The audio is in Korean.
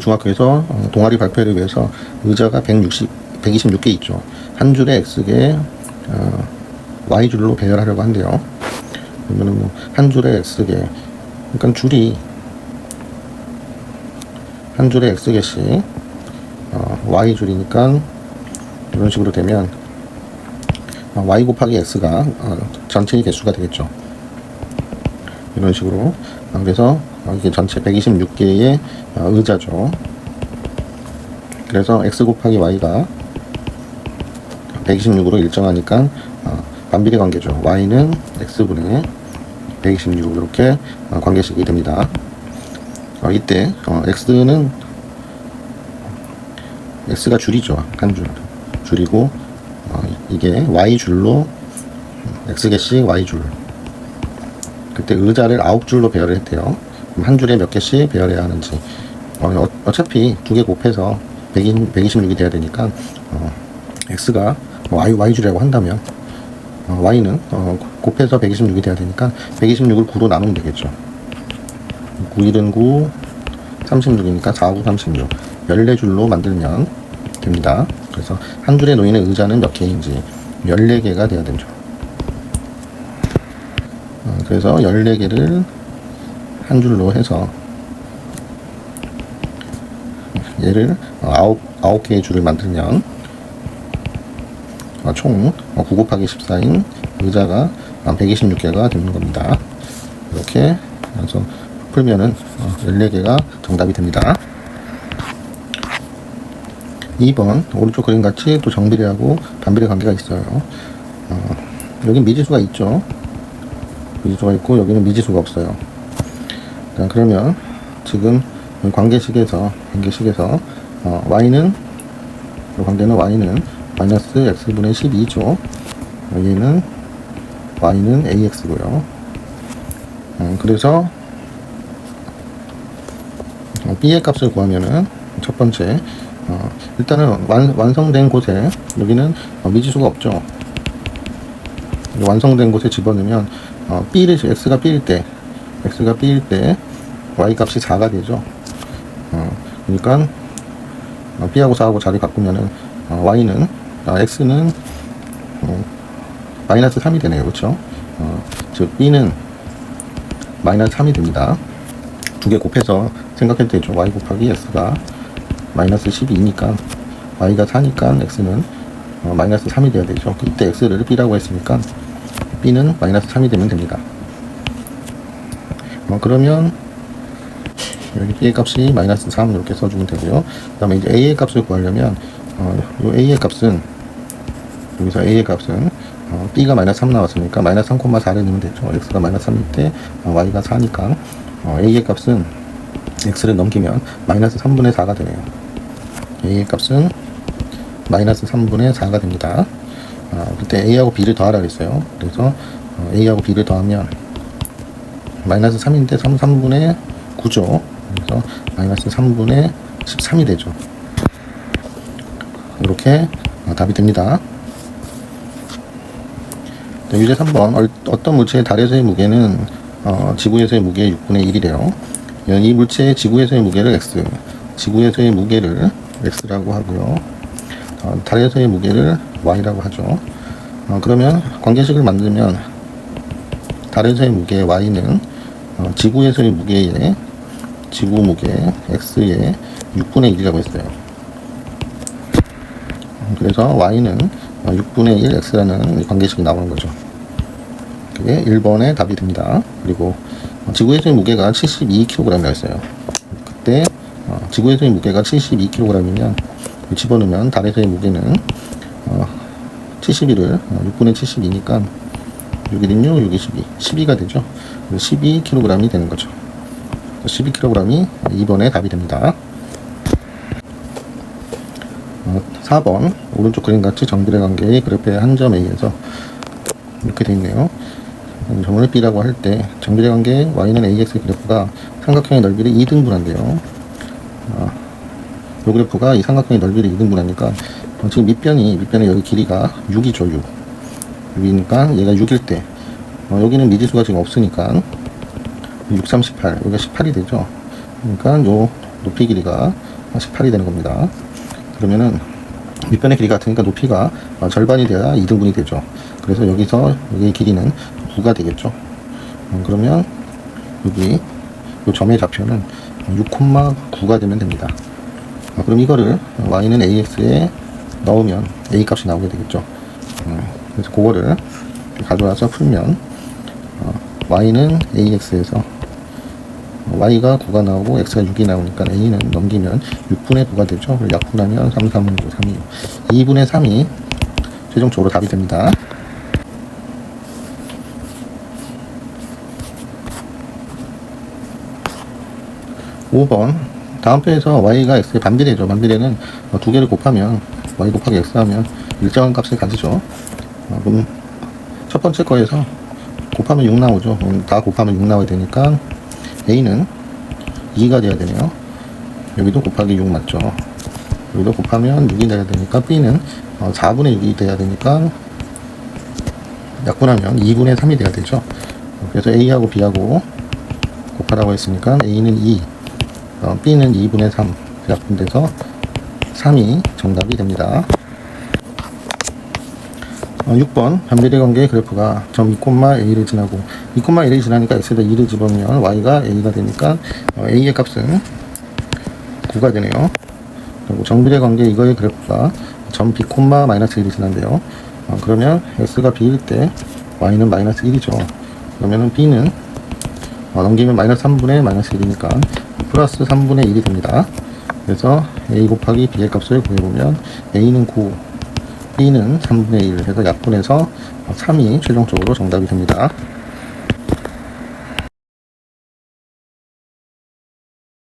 중학교에서 어, 동아리 발표를 위해서 의자가 160, 126개 있죠. 한 줄에 X개 어, Y줄로 배열하려고 한대요. 그러면 뭐 한 줄에 X개 그러니까 줄이 한 줄에 X개씩 어, Y줄이니까 이런 식으로 되면 어, Y 곱하기 X가 어, 전체의 개수가 되겠죠. 이런 식으로 어, 그래서 어, 이게 전체 126개의 어, 의자죠. 그래서 x 곱하기 y가 126으로 일정하니까 어, 반비례 관계죠. y는 x분의 126 이렇게 어, 관계식이 됩니다. 어, 이때 어, x는 x가 줄이죠. 한 줄. 줄이고 어, 이게 y줄로 x개씩 y줄 그때 의자를 아홉 줄로 배열을 했대요. 한 줄에 몇 개씩 배열해야 하는지. 어, 어, 차피 두 개 곱해서 120, 126이 돼야 되니까, 어, x가 뭐 y, y줄이라고 한다면, 어, y는 어, 곱해서 126이 돼야 되니까, 126을 9로 나누면 되겠죠. 9, 1은 9, 36이니까 4, 9, 36. 14줄로 만들면 됩니다. 그래서 한 줄에 놓이는 의자는 몇 개인지 14개가 돼야 되죠. 어, 그래서 14개를 한 줄로 해서 얘를 어, 9, 9개의 줄을 만들면 어, 총9 곱하기 14인 의자가 126개가 되는 겁니다. 이렇게 해서 풀면은 14개가 정답이 됩니다. 2번 오른쪽 그림 같이 또 정비례하고 반비례 관계가 있어요. 어, 여기 미지수가 있죠. 미지수가 있고 여기는 미지수가 없어요. 자, 그러면 지금 관계식에서 관계식에서 어, y는 이 관계는 y는 마이너스 x분의 12죠. 얘는 y는 ax고요. 어, 그래서 어, b의 값을 구하면은 첫 번째 어, 일단은 완, 완성된 곳에 여기는 어, 미지수가 없죠. 완성된 곳에 집어넣으면 어, b를 x가 b일 때 x가 b일 때 y 값이 4가 되죠. 어, 그러니까 어, b하고 4하고 자리 바꾸면은 어, y는 아, x는 어, 마이너스 3이 되네요. 그렇죠? 어, 즉 b는 마이너스 3이 됩니다. 두 개 곱해서 생각해도 되죠. y 곱하기 x가 마이너스 12니까 y가 4니까 x는 어, 마이너스 3이 돼야 되죠. 그때 x를 b라고 했으니까 b는 마이너스 3이 되면 됩니다. 어, 그러면 여기 b의 값이 마이너스 3 이렇게 써주면 되고요. 그 다음에 이제 a의 값을 구하려면 어, 요 a의 값은 여기서 a의 값은 어, b가 마이너스 3 나왔으니까 마이너스 3,4를 넣으면 되죠. x가 마이너스 3일 때 어, y가 4니까 어, a의 값은 x를 넘기면 마이너스 3분의 4가 되네요. a의 값은 마이너스 3분의 4가 됩니다. 어, 그때 a하고 b를 더하라 그랬어요. 그래서 어, a하고 b를 더하면 마이너스 3인데 3, 3분의 9죠. 그래서 마이너스 3분의 13이 되죠. 이렇게 어, 답이 됩니다. 네, 유제 3번 얼- 어떤 물체의 달에서의 무게는 어, 지구에서의 무게의 6분의 1이래요. 이 물체의 지구에서의 무게를 x, 지구에서의 무게를 x라고 하고요. 어, 달에서의 무게를 y라고 하죠. 어, 그러면 관계식을 만들면 달에서의 무게 y는 어, 지구에서의 무게의 지구 무게 x의 6분의 1이라고 했어요. 그래서 y는 6분의 1 x라는 관계식이 나오는 거죠. 그게 1번의 답이 됩니다. 그리고 어, 지구에서의 무게가 72kg이었어요. 그때 어, 지구에서의 무게가 72kg이면 집어넣으면 달에서의 무게는 어, 71을 6분의 72니까 6일은요 6, 12, 12가 되죠. 12kg이 되는 거죠. 12kg이 2번의 답이 됩니다. 어, 4번 오른쪽 그림같이 정비례 관계의 그래프의 한 점에 의해서 이렇게 되어 있네요. 음, 점을 B라고 할 때 정비례 관계 Y는 AX 그래프가 삼각형의 넓이를 2등분한대요. 아, 이 그래프가 이 삼각형의 넓이를 2등분하니까 어, 지금 밑변이 밑변의 여기 길이가 6이죠 6. 6이니까 얘가 6일 때 어, 여기는 미지수가 지금 없으니까 6, 38 여기가 18이 되죠. 그러니까 요 높이 길이가 18이 되는 겁니다. 그러면은 밑변의 길이가 같으니까 높이가 어, 절반이 돼야 2등분이 되죠. 그래서 여기서 여기의 길이는 9가 되겠죠. 어, 그러면 여기 이 점의 좌표는 6,9가 되면 됩니다. 어, 그럼 이거를 y는 ax에 넣으면 a 값이 나오게 되겠죠. 음, 그래서 그거를 가져와서 풀면 어, y는 ax에서 y가 9가 나오고 x가 6이 나오니까 a는 넘기면 6분의 9가 되죠. 그리고 약분하면 3, 3, 9, 3, 2. 2분의 3이 최종적으로 답이 됩니다. 오번 다음 편에서 y가 x의 반비례죠. 반비례는 어, 두 개를 곱하면 y 곱하기 x 하면 일정한 값을 가지죠. 어, 그럼 첫 번째 거에서 곱하면 6 나오죠. 다 곱하면 6 나와야 되니까 a는 2가 돼야 되네요. 여기도 곱하기 6 맞죠. 여기도 곱하면 6이 돼야 되니까 b는 어, 4분의 6이 돼야 되니까 약분하면 2분의 3이 돼야 되죠. 그래서 a하고 b하고 곱하라고 했으니까 a는 2, 어, b는 2분의 3 약분돼서 3이 정답이 됩니다. 어, 6번 반비례 관계의 그래프가 점 2,a를 지나고 2,a를 지나니까 x에다 2를 집어넣으면 y가 a가 되니까 어, a의 값은 9가 되네요. 그리고 정비례 관계 이거의 그래프가 점 b, 마이너스 1이 지난데요. 어, 그러면 x가 b일 때 y는 마이너스 1이죠. 그러면은 b는 어, 넘기면 마이너스 3분의 마이너스 1이니까 플러스 3분의 1이 됩니다. 그래서 a 곱하기 b의 값을 구해보면 a는 9, b는 3분의 1 해서 약분해서 3이 최종적으로 정답이 됩니다.